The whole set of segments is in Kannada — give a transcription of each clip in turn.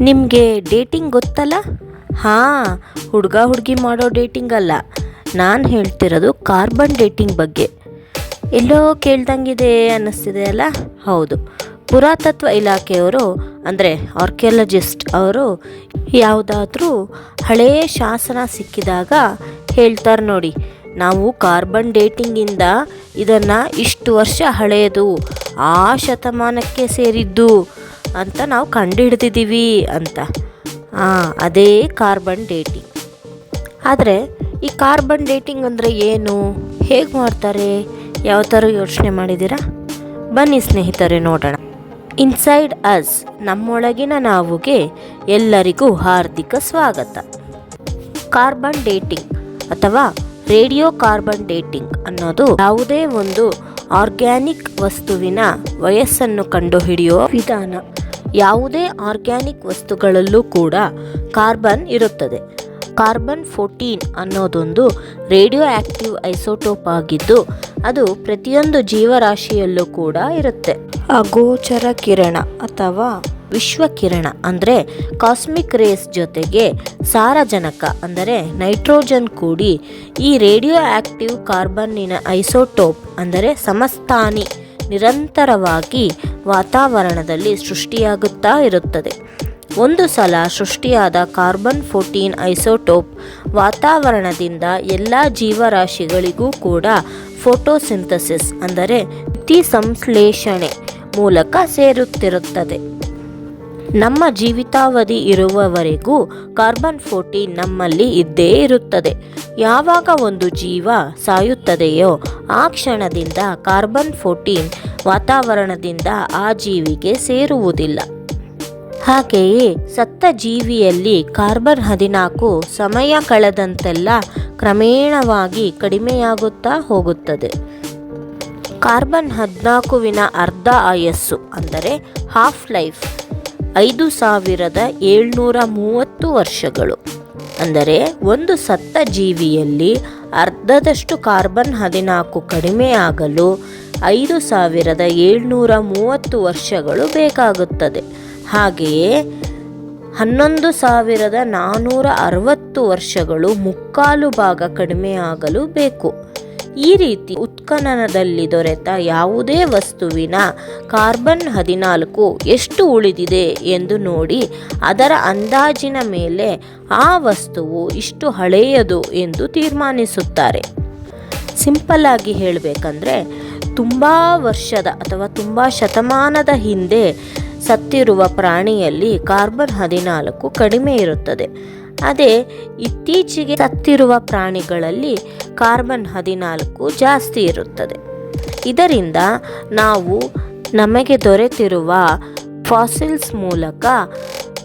ನಿಮಗೆ ಡೇಟಿಂಗ್ ಗೊತ್ತಲ್ಲ? ಹಾಂ, ಹುಡುಗ ಹುಡುಗಿ ಮಾಡೋ ಡೇಟಿಂಗ್ ಅಲ್ಲ. ನಾನು ಹೇಳ್ತಿರೋದು ಕಾರ್ಬನ್ ಡೇಟಿಂಗ್ ಬಗ್ಗೆ. ಎಲ್ಲೋ ಕೇಳ್ದಂಗಿದೆ ಅನ್ನಿಸ್ತಿದೆ ಅಲ್ಲ? ಹೌದು. ಪುರಾತತ್ವ ಇಲಾಖೆಯವರು, ಅಂದರೆ ಆರ್ಕಿಯಾಲಜಿಸ್ಟ್ ಅವರು, ಯಾವುದಾದ್ರೂ ಹಳೆಯ ಶಾಸನ ಸಿಕ್ಕಿದಾಗ ಹೇಳ್ತಾರೆ ನೋಡಿ. ನಾವು ಕಾರ್ಬನ್ ಡೇಟಿಂಗಿಂದ ಇದನ್ನು ಇಷ್ಟು ವರ್ಷ ಹಳೆಯದು ಆ ಶತಮಾನಕ್ಕೆ ಸೇರಿದ್ದು. ಅಂತ ನಾವು ಕಂಡುಹಿಡ್ದಿದ್ದೀವಿ ಅಂತ. ಹಾಂ ಅದೇ ಕಾರ್ಬನ್ ಡೇಟಿಂಗ್ ಆದರೆ ಈ ಕಾರ್ಬನ್ ಡೇಟಿಂಗ್ ಅಂದರೆ ಏನು? ಹೇಗೆ ಮಾಡ್ತಾರೆ? ಯಾವ ಥರ ಯೋಚನೆ ಮಾಡಿದ್ದೀರಾ? ಬನ್ನಿ ಸ್ನೇಹಿತರೆ, ನೋಡೋಣ. ಇನ್ಸೈಡ್ ಅಸ್ ನಮ್ಮೊಳಗಿನ ನಾವುಗೆ ಎಲ್ಲರಿಗೂ ಹಾರ್ದಿಕ ಸ್ವಾಗತ. ಕಾರ್ಬನ್ ಡೇಟಿಂಗ್ ಅಥವಾ ರೇಡಿಯೋ ಕಾರ್ಬನ್ ಡೇಟಿಂಗ್ ಅನ್ನೋದು ಯಾವುದೇ ಒಂದು ಆರ್ಗ್ಯಾನಿಕ್ ವಸ್ತುವಿನ ವಯಸ್ಸನ್ನು ಕಂಡುಹಿಡಿಯುವ ವಿಧಾನ. ಯಾವುದೇ ಆರ್ಗ್ಯಾನಿಕ್ ವಸ್ತುಗಳಲ್ಲೂ ಕೂಡ ಕಾರ್ಬನ್ ಇರುತ್ತದೆ. ಕಾರ್ಬನ್ ಫೋರ್ಟೀನ್ ಅನ್ನೋದೊಂದು ರೇಡಿಯೋ ಆಕ್ಟಿವ್ ಐಸೋಟೋಪ್ ಆಗಿದ್ದು, ಅದು ಪ್ರತಿಯೊಂದು ಜೀವರಾಶಿಯಲ್ಲೂ ಕೂಡ ಇರುತ್ತೆ. ಅಗೋಚರ ಕಿರಣ ಅಥವಾ ವಿಶ್ವಕಿರಣ ಅಂದರೆ ಕಾಸ್ಮಿಕ್ ರೇಸ್ ಜೊತೆಗೆ ಸಾರಜನಕ ಅಂದರೆ ನೈಟ್ರೋಜನ್ ಕೂಡಿ ಈ ರೇಡಿಯೋ ಆಕ್ಟಿವ್ ಕಾರ್ಬನ್ನಿನ ಐಸೋಟೋಪ್ ಅಂದರೆ ಸಮಸ್ಥಾನಿ ನಿರಂತರವಾಗಿ ವಾತಾವರಣದಲ್ಲಿ ಸೃಷ್ಟಿಯಾಗುತ್ತಾ ಇರುತ್ತದೆ. ಒಂದು ಸಲ ಸೃಷ್ಟಿಯಾದ ಕಾರ್ಬನ್ ಫೋರ್ಟೀನ್ ಐಸೋಟೋಪ್ ವಾತಾವರಣದಿಂದ ಎಲ್ಲ ಜೀವರಾಶಿಗಳಿಗೂ ಕೂಡ ಫೋಟೋಸಿಂಥಸಿಸ್ ಅಂದರೆ ತಿ ಸಂಶ್ಲೇಷಣೆ ಮೂಲಕ ಸೇರುತ್ತಿರುತ್ತದೆ. ನಮ್ಮ ಜೀವಿತಾವಧಿ ಇರುವವರೆಗೂ ಕಾರ್ಬನ್ ಫೋರ್ಟೀನ್ ನಮ್ಮಲ್ಲಿ ಇದ್ದೇ ಇರುತ್ತದೆ. ಯಾವಾಗ ಒಂದು ಜೀವ ಸಾಯುತ್ತದೆಯೋ ಆ ಕ್ಷಣದಿಂದ ಕಾರ್ಬನ್ ಫೋರ್ಟೀನ್ ವಾತಾವರಣದಿಂದ ಆ ಜೀವಿಗೆ ಸೇರುವುದಿಲ್ಲ. ಹಾಗೆಯೇ ಸತ್ತ ಜೀವಿಯಲ್ಲಿ ಕಾರ್ಬನ್ ಹದಿನಾಲ್ಕು ಸಮಯ ಕಳೆದಂತೆಲ್ಲ ಕ್ರಮೇಣವಾಗಿ ಕಡಿಮೆಯಾಗುತ್ತಾ ಹೋಗುತ್ತದೆ. ಕಾರ್ಬನ್ ಹದಿನಾಲ್ಕುವಿನ ಅರ್ಧ ಆಯಸ್ಸು ಅಂದರೆ ಹಾಫ್ ಲೈಫ್ ಐದು ಸಾವಿರದ ಏಳ್ನೂರ ಮೂವತ್ತು ವರ್ಷಗಳು. ಅಂದರೆ ಒಂದು ಸತ್ತ ಜೀವಿಯಲ್ಲಿ ಅರ್ಧದಷ್ಟು ಕಾರ್ಬನ್ ಹದಿನಾಲ್ಕು ಕಡಿಮೆಯಾಗಲು ಐದು ಸಾವಿರದ ಏಳ್ನೂರ ಮೂವತ್ತು ವರ್ಷಗಳು ಬೇಕಾಗುತ್ತದೆ. ಹಾಗೆಯೇ ಹನ್ನೊಂದು ಸಾವಿರದ ನಾನ್ನೂರ ಅರವತ್ತು ವರ್ಷಗಳು ಮುಕ್ಕಾಲು ಭಾಗ ಕಡಿಮೆಯಾಗಲು ಬೇಕು. ಈ ರೀತಿ ಉತ್ಖನನದಲ್ಲಿ ದೊರೆತ ಯಾವುದೇ ವಸ್ತುವಿನ ಕಾರ್ಬನ್ ಹದಿನಾಲ್ಕು ಎಷ್ಟು ಉಳಿದಿದೆ ಎಂದು ನೋಡಿ ಅದರ ಅಂದಾಜಿನ ಮೇಲೆ ಆ ವಸ್ತುವು ಇಷ್ಟು ಹಳೆಯದು ಎಂದು ತೀರ್ಮಾನಿಸುತ್ತಾರೆ. ಸಿಂಪಲ್ ಆಗಿ ಹೇಳಬೇಕಂದ್ರೆ ತುಂಬ ವರ್ಷದ ಅಥವಾ ತುಂಬ ಶತಮಾನದ ಹಿಂದೆ ಸತ್ತಿರುವ ಪ್ರಾಣಿಯಲ್ಲಿ ಕಾರ್ಬನ್ ಹದಿನಾಲ್ಕು ಕಡಿಮೆ ಇರುತ್ತದೆ. ಅದೇ ಇತ್ತೀಚೆಗೆ ಸತ್ತಿರುವ ಪ್ರಾಣಿಗಳಲ್ಲಿ ಕಾರ್ಬನ್ ಹದಿನಾಲ್ಕು ಜಾಸ್ತಿ ಇರುತ್ತದೆ. ಇದರಿಂದ ನಾವು ನಮಗೆ ದೊರೆತಿರುವ ಫಾಸಿಲ್ಸ್ ಮೂಲಕ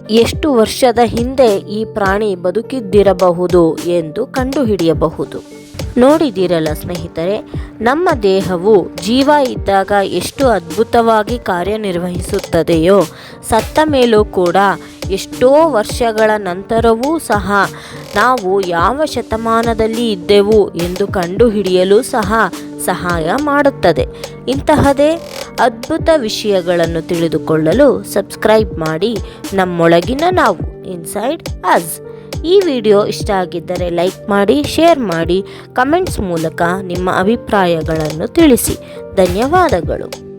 ಎಷ್ಟು ವರ್ಷದ ಹಿಂದೆ ಈ ಪ್ರಾಣಿ ಬದುಕಿದ್ದಿರಬಹುದು ಎಂದು ಕಂಡುಹಿಡಿಯಬಹುದು. ನೋಡಿದಿರಲ್ಲ ಸ್ನೇಹಿತರೆ, ನಮ್ಮ ದೇಹವು ಜೀವ ಇದ್ದಾಗ ಎಷ್ಟು ಅದ್ಭುತವಾಗಿ ಕಾರ್ಯನಿರ್ವಹಿಸುತ್ತದೆಯೋ, ಸತ್ತ ಮೇಲೂ ಕೂಡ ಎಷ್ಟೋ ವರ್ಷಗಳ ನಂತರವೂ ಸಹ ನಾವು ಯಾವ ಶತಮಾನದಲ್ಲಿ ಇದ್ದೆವು ಎಂದು ಕಂಡುಹಿಡಿಯಲು ಸಹ ಸಹಾಯ ಮಾಡುತ್ತದೆ. ಇಂತಹದೇ ಅದ್ಭುತ ವಿಷಯಗಳನ್ನು ತಿಳಿದುಕೊಳ್ಳಲು ಸಬ್ಸ್ಕ್ರೈಬ್ ಮಾಡಿ, ನಮ್ಮೊಳಗಿನ ನಾವು ಇನ್ಸೈಡ್ ಅಸ್ ಈ ವಿಡಿಯೋ ಇಷ್ಟ ಆಗಿದ್ದರೆ ಲೈಕ್ ಮಾಡಿ ಶೇರ್ ಮಾಡಿ ಕಮೆಂಟ್ಸ್ ಮೂಲಕ ನಿಮ್ಮ ಅಭಿಪ್ರಾಯಗಳನ್ನು ತಿಳಿಸಿ. ಧನ್ಯವಾದಗಳು.